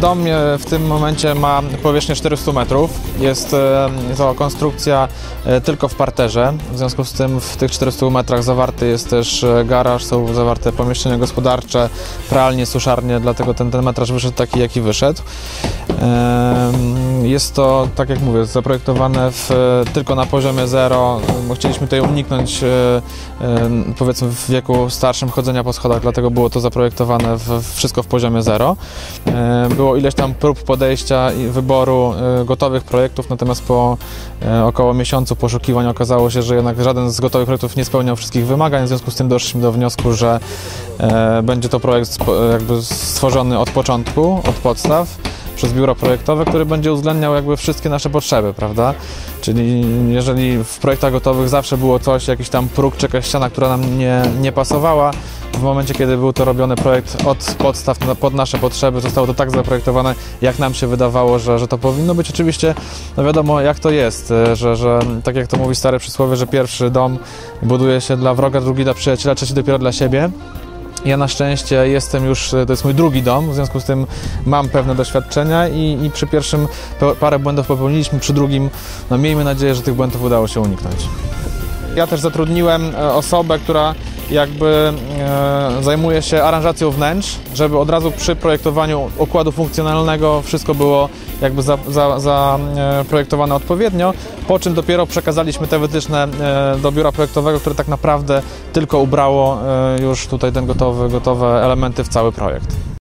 Dom e, w tym momencie ma powierzchnię 400 metrów. Jest e, to konstrukcja e, tylko w parterze. W związku z tym w tych 400 metrach zawarty jest też e, garaż, są zawarte pomieszczenia gospodarcze, pralnie, suszarnie, dlatego ten, ten metraż wyszedł taki, jaki wyszedł. Jest to, tak jak mówię, zaprojektowane w, tylko na poziomie zero, bo chcieliśmy tutaj uniknąć e, powiedzmy w wieku starszym chodzenia po schodach, dlatego było to zaprojektowane w, wszystko w poziomie zero. E, Było ileś tam prób podejścia i wyboru e, gotowych projektów, natomiast po e, około miesiącu poszukiwań okazało się, że jednak żaden z gotowych projektów nie spełniał wszystkich wymagań, w związku z tym doszliśmy do wniosku, że e, będzie to projekt jakby stworzony od początku, od podstaw przez biuro projektowe, który będzie uwzględniał jakby wszystkie nasze potrzeby, prawda? Czyli jeżeli w projektach gotowych zawsze było coś, jakiś tam próg czy jakaś ściana, która nam nie, nie pasowała, w momencie, kiedy był to robiony projekt od podstaw pod nasze potrzeby, zostało to tak zaprojektowane, jak nam się wydawało, że, że to powinno być. Oczywiście, no wiadomo, jak to jest, e, że, że tak jak to mówi stare przysłowie, że pierwszy dom buduje się dla wroga, drugi dla przyjaciela, trzeci dopiero dla siebie. Ja na szczęście jestem już, e, to jest mój drugi dom, w związku z tym mam pewne doświadczenia i, i przy pierwszym parę błędów popełniliśmy, przy drugim, no miejmy nadzieję, że tych błędów udało się uniknąć. Ja też zatrudniłem e, osobę, która jakby e, zajmuje się aranżacją wnętrz, żeby od razu przy projektowaniu układu funkcjonalnego wszystko było jakby zaprojektowane za, e, projektowane odpowiednio, po czym dopiero przekazaliśmy te wytyczne e, do biura projektowego, które tak naprawdę tylko ubrało e, już tutaj ten gotowy, gotowe elementy w cały projekt.